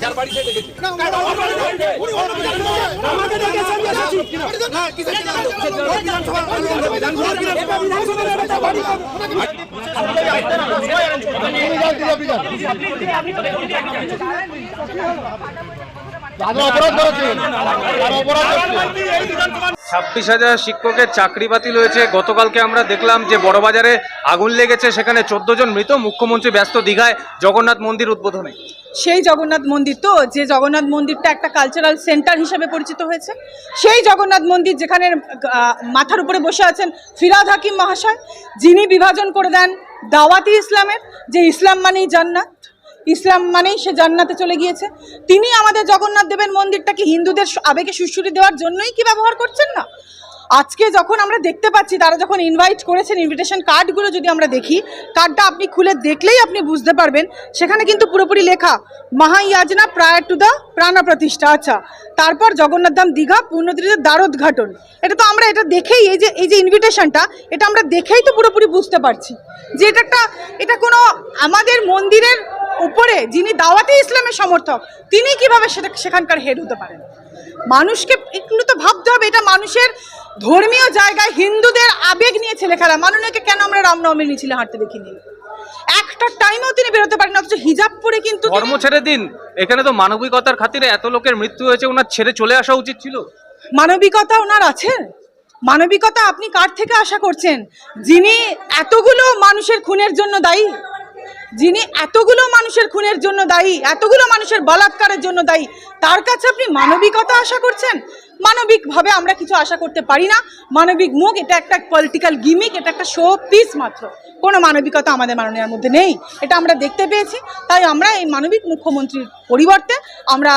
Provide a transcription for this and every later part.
যার বাড়ি থেকে অপরাধ করেছেন অপরাধ ছাব্বিশ হাজার শিক্ষকের চাকরি বাতিল হয়েছে। গতকালকে আমরা দেখলাম যে বড়বাজারে আগুন লেগেছে, সেখানে চোদ্দ জন মৃত। মুখ্যমন্ত্রী ব্যস্ত দীঘায় জগন্নাথ মন্দির উদ্বোধনে। সেই জগন্নাথ মন্দির তো, যে জগন্নাথ মন্দিরটা একটা কালচারাল সেন্টার হিসেবে পরিচিত হয়েছে। সেই জগন্নাথ মন্দির যেখানে মাথার উপরে বসে আছেন ফিরাদ হাকিম মহাশয়, যিনি বিভাজন করে দেন দাওয়াতি ইসলামের, যে ইসলাম মানেই জান্নাত। ইসলাম মানেই সে জান্নাতে চলে গিয়েছে। তিনি আমাদের জগন্নাথ দেবের মন্দিরটাকে হিন্দুদের আবেগে সুশ্রুতি দেওয়ার জন্যই কি ব্যবহার করছেন না? আজকে যখন আমরা দেখতে পাচ্ছি, তারা যখন ইনভাইট করেছেন ইনভিটেশন কার্ডগুলো যদি আমরা দেখি কার্ডটা আপনি খুলে দেখলেই আপনি বুঝতে পারবেন, সেখানে কিন্তু পুরোপুরি লেখা, মহায়াজনা প্রায়ার টু দ্য প্রাণা প্রতিষ্ঠা আচ্ছা তারপর জগন্নাথ ধাম দীঘা পূর্ণতিরিতে দ্বারোদ্ঘাটন এটা তো আমরা এটা দেখেই, এই যে এই যে ইনভিটেশনটা এটা আমরা দেখেই তো পুরোপুরি বুঝতে পারছি। যে এটা একটা, এটা কোনো আমাদের মন্দিরের উপরে যিনি দাওয়াতে ইসলামের সমর্থক তিনি কীভাবে সেটা সেখানকার হেড হতে পারেন? মানুষকে এগুলো তো ভাবতে হবে এটা মানুষের ধর্মীয় জায়গায় হিন্দুদের আবেগ নিয়ে ছেলে খেলা। মাননীয়কে কেন আমরা রামনবমীর মিছিলে হাঁটতে দেখিনি? একটা টাইমেও তিনি বেরোতে পারেন অথচ হিজাব পরে কিন্তু ধর্ম ছেড়ে দিন। এখানে তো মানবিকতার খাতিরে এত লোকের মৃত্যু হয়েছে ওনার ছেড়ে চলে আসা উচিত ছিল। মানবিকতা ওনার আছে? মানবিকতা আপনি কার থেকে আশা করছেন? যিনি এতগুলো মানুষের খুনের জন্য দায়ী? যিনি এতগুলো মানুষের খুনের জন্য দায়ী, এতগুলো মানুষের বলাৎকারের জন্য দায়ী, তার কাছে আপনি মানবিকতা আশা করছেন? মানবিকভাবে আমরা কিছু আশা করতে পারি না। মানবিক মুখ, এটা একটা পলিটিক্যাল গিমিক এটা একটা শো পিস মাত্র। কোনো মানবিকতা আমাদের মাননীয়ার মধ্যে নেই। এটা আমরা দেখতে পেয়েছি। তাই আমরা এই মানবিক মুখ্যমন্ত্রীর পরিবর্তে আমরা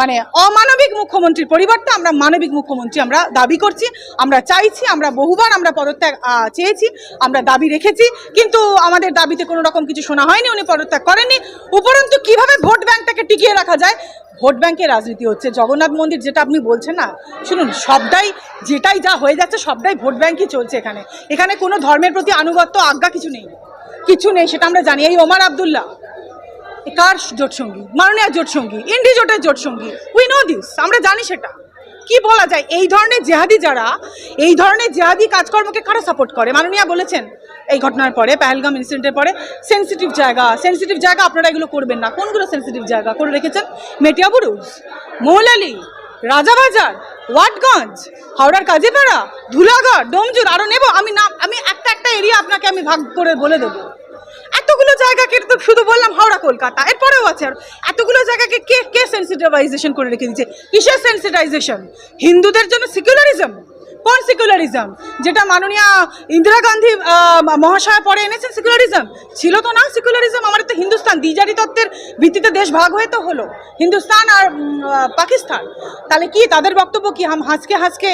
মানে অমানবিক মুখ্যমন্ত্রীর পরিবর্তে আমরা মানবিক মুখ্যমন্ত্রী আমরা দাবি করছি। আমরা চাইছি, আমরা বহুবার আমরা পদত্যাগ চেয়েছি, আমরা দাবি রেখেছি। কিন্তু আমাদের দাবিতে কোনো রকম কিছু শোনা হয়নি, উনি পদত্যাগ করেননি। উপরন্তু কীভাবে ভোট ব্যাংকটাকে টিকিয়ে রাখা যায় ভোট ব্যাংকের রাজনীতি হচ্ছে। জগন্নাথ মন্দির যেটা আপনি বলছেন না, শুনুন, সবটাই যেটাই যা হয়ে যাচ্ছে সবটাই ভোট ব্যাংকই চলছে এখানে। এখানে কোনো ধর্মের প্রতি আনুগত্য, আজ্ঞা কিছু নেই। কিছু নেই, সেটা আমরা জানি। এই ওমার আবদুল্লাহ কার জোট সঙ্গী? মাননীয় জোট সঙ্গী, ইন্ডি জোটের জোট সঙ্গী। উই নো দিস আমরা জানি সেটা। কি বলা যায়? এই ধরনের জেহাদি যারা, এই ধরনের জেহাদি কাজকর্মকে কারা সাপোর্ট করে? মাননীয়া বলেছেন। এই ঘটনার পরে, পেহেলগাম ইনসিডেন্টের পরে সেন্সিটিভ জায়গা সেন্সিটিভ জায়গা আপনারা এগুলো করবেন না। কোনগুলো সেন্সিটিভ জায়গা? করে রেখেছেন মেটিয়াবুরুজ মৌলালি, রাজাবাজার, ওয়াটগঞ্জ, হাওড়ার কাজীপাড়া, ধুলাগড়, ডোমজুর আরও নেব। আমি না আমি একটা একটা এরিয়া আপনাকে আমি ভাগ করে বলে দেবো। এতগুলো জায়গাকে তো শুধু বললাম হাওড়া, কলকাতা। এরপরেও আছে আর। এতগুলো জায়গাকে কে কে সেন্সিটিভাইজেশন করে রেখে দিচ্ছে কিসের সেন্সিটাইজেশন হিন্দুদের জন্য সিকুলারিজম কোন সেকুলারিজম যেটা মাননীয় ইন্দিরা গান্ধী মহাশয় পরে এনেছেন সেকুলারিজম ছিল তো না সেকুলারিজম আমাদের তো হিন্দুস্তান। দ্বিজারি তত্ত্বের ভিত্তিতে দেশ ভাগ হয়ে তো হলো। হিন্দুস্তান আর পাকিস্তান। তাহলে কি তাদের বক্তব্য কি? হাম হাসকে হাসকে,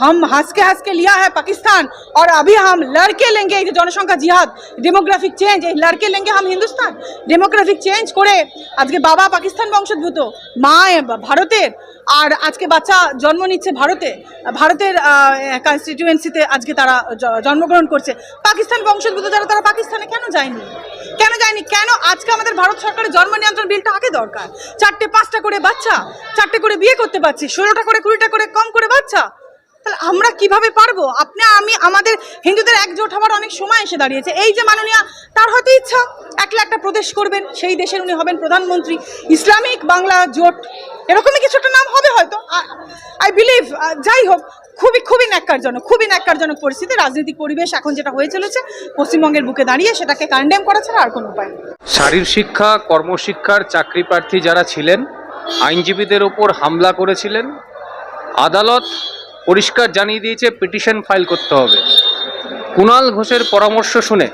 হাম হাসকে হাসকে লিয়া হ্যাঁ পাকিস্তান, আর আবি হাম লড়কে লেঙ্গে। এই যে জনসংখ্যা জিহাদ ডেমোগ্রাফিক চেঞ্জ এই লড়কে লেঙ্গে হাম হিন্দুস্তান। ডেমোগ্রাফিক চেঞ্জ করে আজকে বাবা পাকিস্তান বংশোদ্ভূত, মা ভারতের আর আজকে বাচ্চা জন্ম নিচ্ছে ভারতে। ভারতের কনস্টিটিউয়েন্সিতে আজকে তারা জন্মগ্রহণ করছে। পাকিস্তান বংশোদ্ভূত যারা, তারা পাকিস্তানে কেন যায়নি? কেন যায়নি? কেন আজকে আমাদের ভারত সরকারের জন্ম নিয়ন্ত্রণ বিলটা আগে দরকার? চারটে, পাঁচটা করে বাচ্চা, চারটে করে বিয়ে করতে পারছি, ষোলোটা করে, কুড়িটা করে, কম করে বাচ্চা। তাহলে আমরা কীভাবে পারব? আপনি, আমি, আমাদের হিন্দুদের একজোট হওয়ার অনেক সময় এসে দাঁড়িয়েছে। এই যে মাননীয়, তার হয়তো ইচ্ছা, একলা একটা প্রদেশ করবেন, সেই দেশের উনি হবেন প্রধানমন্ত্রী। ইসলামিক বাংলা জোট। এরকমই কিছু একটা নাম হবে হয়তো। আই বিলিভ যাই হোক, খুবই খুবই ন্যাক্কারজনক খুবই ন্যাক্কারজনক পরিস্থিতি, রাজনৈতিক পরিবেশ এখন যেটা হয়ে চলেছে, পশ্চিমবঙ্গের বুকে দাঁড়িয়ে সেটাকে কন্ডেম করা ছাড়া আর কোনো উপায় নেই। শারীর শিক্ষা, কর্মশিক্ষার চাকরি প্রার্থী যারা ছিলেন, আইনজীবীদের ওপর হামলা করেছিলেন, আদালত পরিষ্কার জানিয়ে দিয়েছে, পিটিশন ফাইল করতে হবে। কুণাল ঘোষের পরামর্শ শুনে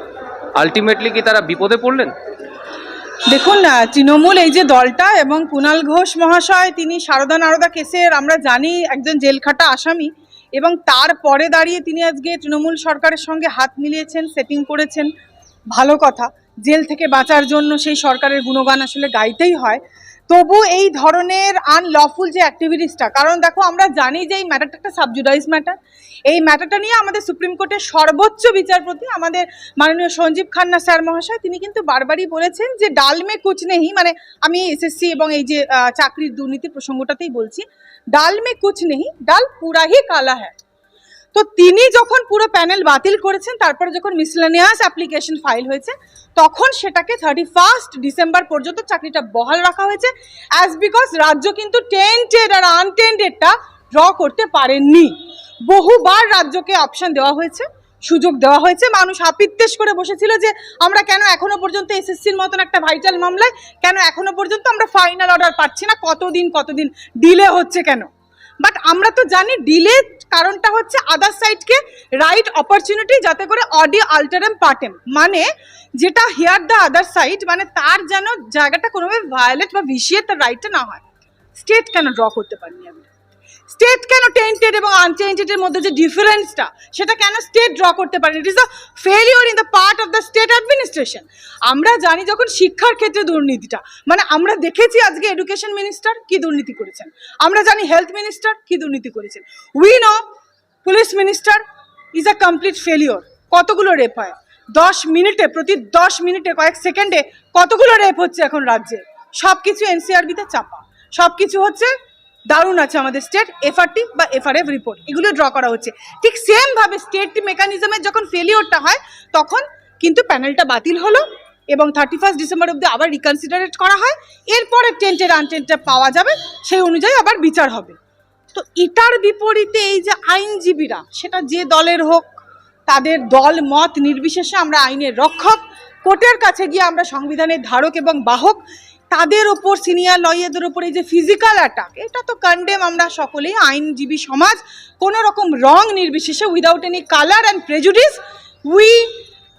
আলটিমেটলি কি তারা বিপদে পড়লেন? দেখুন তৃণমূল, এই যে দলটা এবং কুণাল ঘোষ মহাশয়, তিনি সারদা নারদা কেসের, আমরা জানি, একজন জেলখাটা আসামি এবং তারপরে দাঁড়িয়ে তিনি আজকে তৃণমূল সরকারের সঙ্গে হাত মিলিয়েছেন সেটিং করেছেন। ভালো কথা, জেল থেকে বাঁচার জন্য সেই সরকারের গুণগান আসলে গাইতেই হয়। তবু এই ধরনের আনলফুল যে অ্যাক্টিভিটিসটা কারণ দেখো আমরা জানি যে এই ম্যাটারটা একটা সাবজুডাইজ ম্যাটার এই ম্যাটারটা নিয়ে আমাদের সুপ্রিম কোর্টের সর্বোচ্চ বিচারপতি আমাদের মাননীয় সঞ্জীব খান্না স্যার মহাশয়, তিনি কিন্তু বারবারই বলেছেন যে ডালমে কুচ নেই মানে আমি এসএসসি এবং এই যে চাকরির দুর্নীতি প্রসঙ্গটাতেই বলছি, ডালমে কুচ নেই ডাল পুরা হি কালা হ্যায়। তো তিনি যখন পুরো প্যানেল বাতিল করেছেন, তারপরে যখন মিসলেনিয়াস অ্যাপ্লিকেশন ফাইল হয়েছে, তখন সেটাকে থার্টি ফার্স্ট ডিসেম্বর পর্যন্ত চাকরিটা বহাল রাখা হয়েছে। অ্যাজ বিকজ রাজ্য কিন্তু টেন্টেড আর আনটেন্টেডটা ড্র করতে পারেননি। বহুবার রাজ্যকে অপশন দেওয়া হয়েছে, সুযোগ দেওয়া হয়েছে। মানুষ হাপিত্তেশ করে বসেছিল যে, আমরা কেন এখনও পর্যন্ত এসএসসির মতন একটা ভাইটাল মামলায়, কেন এখনও পর্যন্ত আমরা ফাইনাল অর্ডার পাচ্ছি না? কতদিন কতদিন? ডিলে হচ্ছে কেন? বাট আমরা তো জানি ডিলে কারণটা হচ্ছে আদার সাইডকে রাইট অপরচুনিটি যাতে করে অডি আল্টারেম পার্টেম মানে যেটা হেয়ার দ্য আদার সাইড মানে তার যেন জায়গাটা কোনোভাবে ভায়োলেট বা ভিসিয়ে তার রাইটটা না হয়। স্টেট কেন ড্র করতে পারিনি আমরা স্টেট কেন টেন্টেড এবং আনটেন্টেডের মধ্যে যে ডিফারেন্সটা সেটা কেন স্টেট ড্র করতে পারে it is a failure in the part of the state administration আমরা জানি যখন শিক্ষার ক্ষেত্রে দুর্নীতিটা মানে আমরা দেখেছি আজকে এডুকেশন মিনিস্টার কি দুর্নীতি করেছেন। আমরা জানি হেলথ মিনিস্টার কি দুর্নীতি করেছেন। We know police minister is a complete failure কতগুলো রেপ হয়? দশ মিনিটে, প্রতি দশ মিনিটে, কয়েক সেকেন্ডে কতগুলো রেপ হচ্ছে এখন রাজ্যে? সব কিছু এনসিআরবিতে চাপা। সব কিছু হচ্ছে দারুণ আছে আমাদের স্টেট এফআরটি বা এফআরএফ রিপোর্ট এগুলো ড্র করা হচ্ছে। ঠিক সেমভাবে স্টেট মেকানিজমের যখন ফেলিওরটা হয়, তখন কিন্তু প্যানেলটা বাতিল হলো এবং থার্টি ফার্স্ট ডিসেম্বর অব্দি আবার রিকনসিডারেট করা হয়। এরপরে টেন্টের আনটেন্টটা পাওয়া যাবে, সেই অনুযায়ী আবার বিচার হবে। তো এটার বিপরীতে এই যে আইনজীবীরা, সেটা যে দলের হোক, তাদের দল মত নির্বিশেষে আমরা আইনের রক্ষক, কোর্টের কাছে গিয়ে আমরা সংবিধানের ধারক এবং বাহক তাদের ওপর সিনিয়র লয়ারদের ওপর এই যে ফিজিক্যাল অ্যাটাক এটা তো কন্ডেম আমরা সকলেই আইনজীবী সমাজ কোনো রকম রং নির্বিশেষে without any colour and prejudice we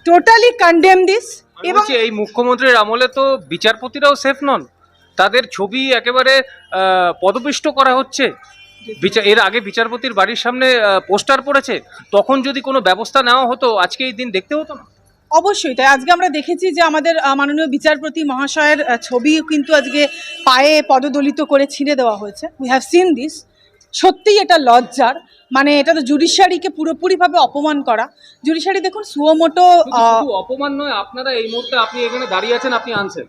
totally condemn this এবং এই মুখ্যমন্ত্রীর আমলে তো বিচারপতিরাও সেফ নন। তাদের ছবি একেবারে পদপিষ্ট করা হচ্ছে। বিচার এর আগে বিচারপতির বাড়ির সামনে পোস্টার পড়েছে। তখন যদি কোনো ব্যবস্থা নেওয়া হতো আজকে এই দিন দেখতে হতো না। অবশ্যই, তাই আজকে আমরা দেখেছি যে আমাদের মাননীয় বিচারপতি মহাশয়ের ছবি কিন্তু আজকে পায়ে পদদলিত করে ছিঁড়ে দেওয়া হয়েছে। উই হ্যাভ সিন দিস সত্যিই এটা লজ্জার। মানে এটা তো জুডিশিয়ারিকে পুরোপুরিভাবে অপমান করা। জুডিশিয়ারি দেখুন, সুয়মোটো অপমান নয়, আপনারা এই মুহূর্তে আপনি এখানে দাঁড়িয়ে আছেন, আপনি আনছেন।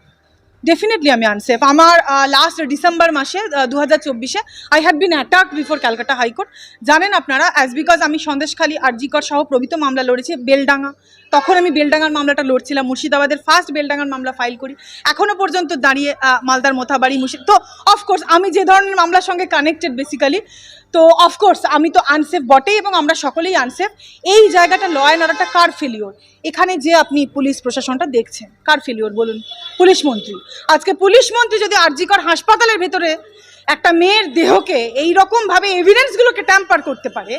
ডেফিনেটলি আমি আনসেফ আমার লাস্ট ডিসেম্বর মাসে দু হাজার চব্বিশে I had been attack before Calcutta high court জানেন আপনারা অ্যাজ বিকজ আমি সন্দেশখালী আরজিকর সহ প্রভৃত মামলা লড়েছি, বেলডাঙ্গা। তখন আমি বেলডাঙ্গার মামলাটা লড়ছিলাম, মুর্শিদাবাদের ফার্স্ট বেলডাঙ্গার মামলা ফাইল করি। এখনও পর্যন্ত দাঁড়িয়ে মালদার মোথাবাড়ি মুর্শিদ তো অফকোর্স আমি যে ধরনের মামলার সঙ্গে কানেক্টেড বেসিক্যালি তো অফকোর্স আমি তো আনসেফ বটেই এবং আমরা সকলেই আনসেফ এই জায়গাটা ল অ্যান্ড অর্ডারটা কার ফেলিওর এখানে যে আপনি পুলিশ প্রশাসনটা দেখছেন, কার ফেলিওর বলুন? পুলিশ মন্ত্রী। আজকে পুলিশ মন্ত্রী যদি আরজিকর হাসপাতালের ভেতরে একটা মেয়ের দেহকে এই রকমভাবে এভিডেন্সগুলোকে ট্যাম্পার করতে পারে,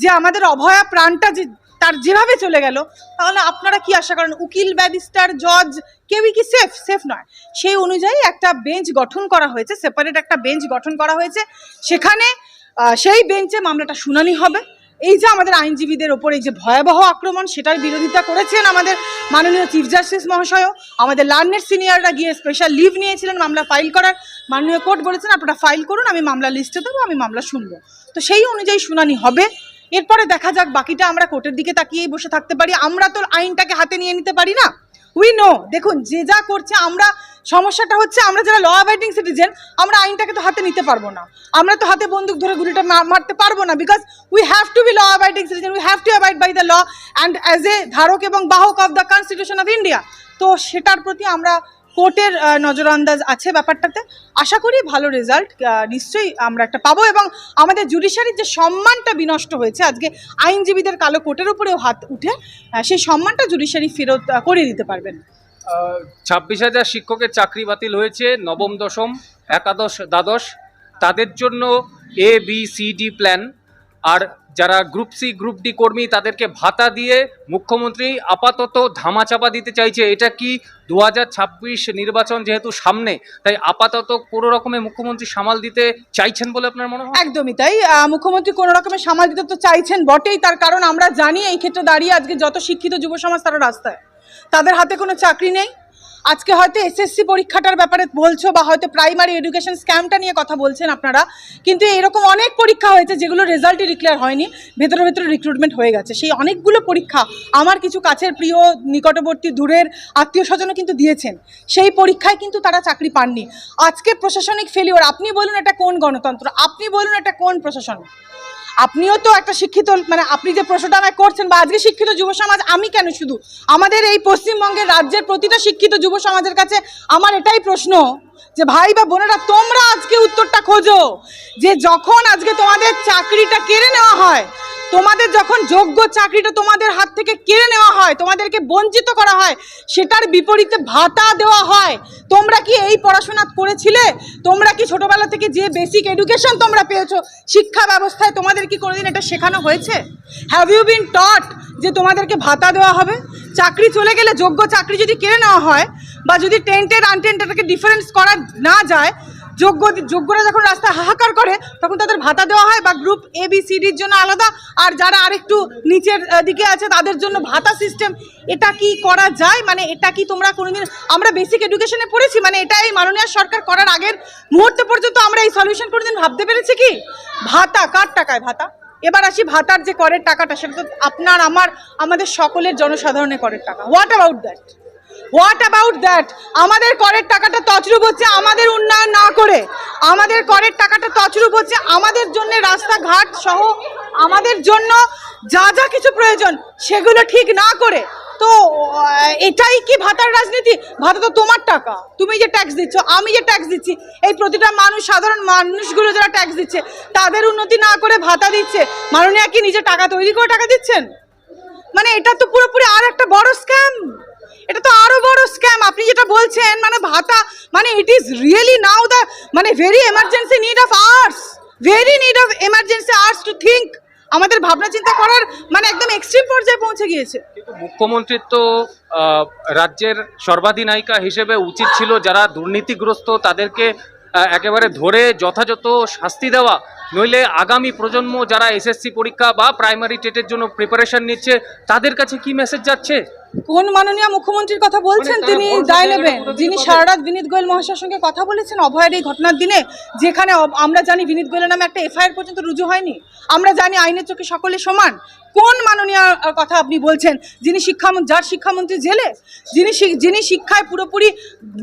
যে আমাদের অভয়া প্রাণটা যে তার যেভাবে চলে গেল, তাহলে আপনারা কি আশা করেন? উকিল, ব্যারিস্টার জজ কেউই কি সেফ সেফ নয়। সেই অনুযায়ী একটা বেঞ্চ গঠন করা হয়েছে সেপারেট একটা বেঞ্চ গঠন করা হয়েছে। সেখানে সেই বেঞ্চে মামলাটা শুনানি হবে। এই যে আমাদের আইনজীবীদের ওপর এই যে ভয়াবহ আক্রমণ, সেটার বিরোধিতা করেছেন আমাদের মাননীয় চিফ জাস্টিস মহাশয়ও। আমাদের লার্নের সিনিয়ররা গিয়ে স্পেশাল লিভ নিয়েছিলেন মামলা ফাইল করার। মাননীয় কোর্ট বলেছেন, আপনারা ফাইল করুন, আমি মামলা লিস্টে দেবো, আমি মামলা শুনব। তো সেই অনুযায়ী শুনানি হবে। এরপরে দেখা যাক, বাকিটা আমরা কোর্টের দিকে তাকিয়েই বসে থাকতে পারি। আমরা তো আইনটাকে হাতে নিয়ে নিতে পারি না। উই নো দেখুন, যে যা করছে, আমরা, সমস্যাটা হচ্ছে আমরা যারা ল অ্যাবাইডিং সিটিজেন আমরা আইনটাকে তো হাতে নিতে পারব না। আমরা তো হাতে বন্দুক ধরে গুলিটা মারতে পারব না because we have to be law abiding citizen we have to abide by the law and as a ধারক এবং বাহক of the constitution of India তো সেটার প্রতি আমরা কোর্টের আহ, নজরআন্দাজ আছে ব্যাপারটাতে। আশা করি ভালো রেজাল্ট নিশ্চয়ই আমরা একটা পাবো এবং আমাদের জুডিশিয়ারির যে সম্মানটা বিনষ্ট হয়েছে আজকে আইনজীবীদের কালো কোর্টের উপরেও হাত উঠে সেই সম্মানটা জুডিশিয়ারি ফেরত করিয়ে দিতে পারবেন। ছাব্বিশ হাজার শিক্ষকের চাকরি বাতিল হয়েছে নবম দশম একাদশ দ্বাদশ। তাদের জন্য A B C D plan আর যারা গ্রুপ সি গ্রুপ ডি কর্মী, তাদেরকে ভাতা দিয়ে মুখ্যমন্ত্রী আপাতত ধামাচাপা দিতে চাইছে। এটা কি দু নির্বাচন যেহেতু সামনে, তাই আপাতত কোনো রকমে মুখ্যমন্ত্রী সামাল দিতে চাইছেন বলে আপনার মনে হয়? একদমই তাই। মুখ্যমন্ত্রী কোনো রকমের সামাল দিতে তো চাইছেন, বটেই। তার কারণ আমরা জানি এই ক্ষেত্রে দাঁড়িয়ে আজকে যত শিক্ষিত যুব সমাজ, তারা রাস্তায়। তাদের হাতে কোনো চাকরি নেই। আজকে হয়তো এসএসসি পরীক্ষাটার ব্যাপারে বলছো বা হয়তো প্রাইমারি এডুকেশন স্ক্যামটা নিয়ে কথা বলছেন আপনারা, কিন্তু এরকম অনেক পরীক্ষা হয়েছে যেগুলো রেজাল্টই ডিক্লেয়ার হয়নি, ভেতরে ভেতরে রিক্রুটমেন্ট হয়ে গেছে। সেই অনেকগুলো পরীক্ষা আমার কিছু কাছের প্রিয়, নিকটবর্তী, দূরের আত্মীয় স্বজনও কিন্তু দিয়েছেন। সেই পরীক্ষায় কিন্তু তারা চাকরি পাননি। আজকে প্রশাসনিক ফেলিওর আপনি বলুন এটা কোন গণতন্ত্র? আপনি বলুন এটা কোন প্রশাসন? আপনিও তো একটা শিক্ষিত মানে আপনি যে প্রশ্নটা আমায় করছেন বা আজকে শিক্ষিত যুব সমাজ, আমি কেন শুধু? আমাদের এই পশ্চিমবঙ্গের রাজ্যের প্রতিটা শিক্ষিত যুব সমাজের কাছে আমার এটাই প্রশ্ন, যে ভাই বা বোনেরা, তোমরা আজকে উত্তরটা খোঁজো, যে যখন আজকে তোমাদের চাকরিটা কেড়ে নেওয়া হয় তোমাদের যখন যোগ্য চাকরিটা তোমাদের হাত থেকে কেড়ে নেওয়া হয়, তোমাদেরকে বঞ্চিত করা হয়, সেটার বিপরীতে ভাতা দেওয়া হয়। তোমরা কি এই পড়াশোনা করেছিলে? তোমরা কি ছোটবেলা থেকে যে বেসিক এডুকেশন তোমরা পেয়েছ, শিক্ষা ব্যবস্থায় তোমাদের কি কোনোদিন এটা শেখানো হয়েছে? হ্যাভ ইউ বিন টট যে তোমাদেরকে ভাতা দেওয়া হবে? চাকরি চলে গেলে যোগ্য চাকরি যদি কেড়ে নেওয়া হয় বা যদি টেন্টেড আনটেন্টেডকে ডিফারেন্স করা না যায় যোগ্য যোগ্যরা যখন রাস্তায় হাহাকার করে, তখন তাদের ভাতা দেওয়া হয় বা গ্রুপ এ বি সি ডির জন্য আলাদা। আর যারা আরেকটু নিচের দিকে আছে, তাদের জন্য ভাতা সিস্টেম এটা কি করা যায়? মানে এটা কি তোমরা কোনোদিন আমরা বেসিক এডুকেশনে পড়েছি মানে এটা এই মাননীয় সরকার করার আগের মুহূর্ত পর্যন্ত আমরা এই সলিউশন কোনোদিন ভাবতে পেরেছি কি? ভাতা, কার টাকায় ভাতা? এবার আসি ভাতার যে করের টাকাটা, সেটা তো আপনার, আমার, আমাদের সকলের জনসাধারণের করের টাকা। What about that what about that আমাদের করের টাকাটা তছরূপ হচ্ছে আমাদের উন্নয়ন না করে। আমাদের করের টাকাটা তছরূপ হচ্ছে আমাদের জন্য রাস্তাঘাট সহ আমাদের জন্য যা যা কিছু প্রয়োজন, সেগুলো ঠিক না করে। তো এটাই কি ভাতার রাজনীতি? ভাতা তো তোমার টাকা। তুমি যে ট্যাক্স দিচ্ছ, আমি যে ট্যাক্স দিচ্ছি, এই প্রতিটা মানুষ, সাধারণ মানুষগুলো যারা ট্যাক্স দিচ্ছে, তাদের উন্নতি না করে ভাতা দিচ্ছে। মাননীয় কি নিজে টাকা তৈরি করে টাকা দিচ্ছেন? মানে এটা তো পুরোপুরি আর একটা বড় স্ক্যাম এটা তো আরও বড় স্ক্যাম আপনি যেটা বলছেন মানে ভাতা মানে it is really now the মানে very emergency need of arts very need of emergency arts to think আমাদের ভাবনা চিন্তা করার মানে একদম এক্সট্রিম পর্যায়ে পৌঁছে গিয়েছে। মুখ্যমন্ত্রীর তো রাজ্যের সর্বাধিনায়িকা হিসেবে উচিত ছিল যারা দুর্নীতিগ্রস্ত, তাদেরকে একেবারে ধরে যথাযথ শাস্তি দেওয়া। নইলে আগামী প্রজন্ম যারা এসএসসি পরীক্ষা বা প্রাইমারি টেটের জন্য প্রিপারেশন নিচ্ছে, তাদের কাছে কি মেসেজ যাচ্ছে? কোন মাননীয় মুখ্যমন্ত্রীর কথা বলছেন মানে তিনি দায় নেবেন। যিনি? সারা রাত বিনীত গোয়েল মহাশয়ের সঙ্গে কথা বলেছেন অভয়ের এই ঘটনার দিনে যেখানে আমরা জানি বিনীত গোয়েলের নামে একটা এফআইআর পর্যন্ত রুজু হয়নি আমরা জানি আইনের চোখে সকলে সমান। কোন মাননীয় কথা আপনি বলছেন? যিনি শিক্ষামন্ত্রী যার শিক্ষামন্ত্রী জেলে যিনি যিনি শিক্ষায় পুরোপুরি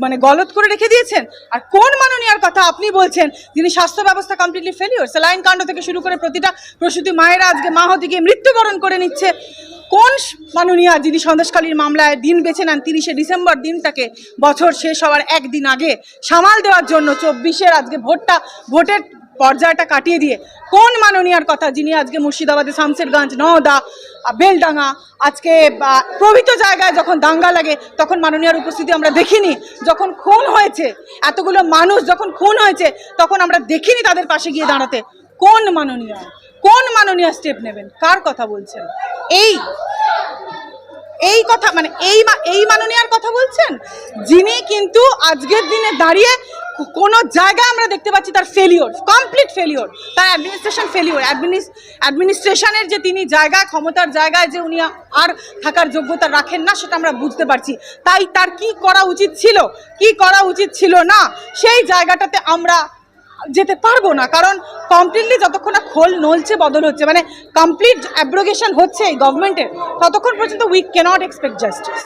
মানে গলত করে রেখে দিয়েছেন আর কোন মাননীয়ার কথা আপনি বলছেন? যিনি স্বাস্থ্য ব্যবস্থা কমপ্লিটলি ফেলিওর স্যালাইন কাণ্ড থেকে শুরু করে প্রতিটা প্রসূতি মায়েরা আজকে মা হতে গিয়ে মৃত্যুবরণ করে নিচ্ছে। কোন মাননীয়া যিনি সন্দেশকালীর মামলায় দিন বেছে নেন তিরিশে ডিসেম্বর দিনটাকে, বছর শেষ হওয়ার একদিন আগে, সামাল দেওয়ার জন্য চব্বিশের আজকে ভোটটা, ভোটের পর্যায়টা কাটিয়ে দিয়ে, কোন মাননীয়ার কথা যিনি আজকে মুর্শিদাবাদে শামসেরগঞ্জ, নওদা, বেলডাঙ্গা, আজকে প্রভৃত জায়গায় যখন দাঙ্গা লাগে, তখন মাননীয়ার উপস্থিতি আমরা দেখিনি। যখন খুন হয়েছে, এতগুলো মানুষ যখন খুন হয়েছে, তখন আমরা দেখিনি তাদের পাশে গিয়ে দাঁড়াতে। কোন মাননীয়া? কোন মাননীয় স্টেপ নেবেন? কার কথা বলছেন? এই এই কথা মানে এই এই মাননীয়ার কথা বলছেন? যিনি কিন্তু আজকের দিনে দাঁড়িয়ে কোনো জায়গায় আমরা দেখতে পাচ্ছি তার ফেলিওর কমপ্লিট ফেলিওর তার অ্যাডমিনিস্ট্রেশন ফেলিওর অ্যাডমিনিস্ট্রেশনের যে তিনি জায়গায়, ক্ষমতার জায়গায় যে উনি আর থাকার যোগ্যতা রাখেন না, সেটা আমরা বুঝতে পারছি। তাই তার কি করা উচিত ছিল? কি করা উচিত ছিল না? সেই জায়গাটাতে আমরা যেতে পারব না, কারণ কমপ্লিটলি যতক্ষণ না খোল নলছে, বদল হচ্ছে মানে কমপ্লিট অ্যাব্রোগেশন হচ্ছে এই গভর্নমেন্টের ততক্ষণ পর্যন্ত উই ক্যানট এক্সপেক্ট জাস্টিস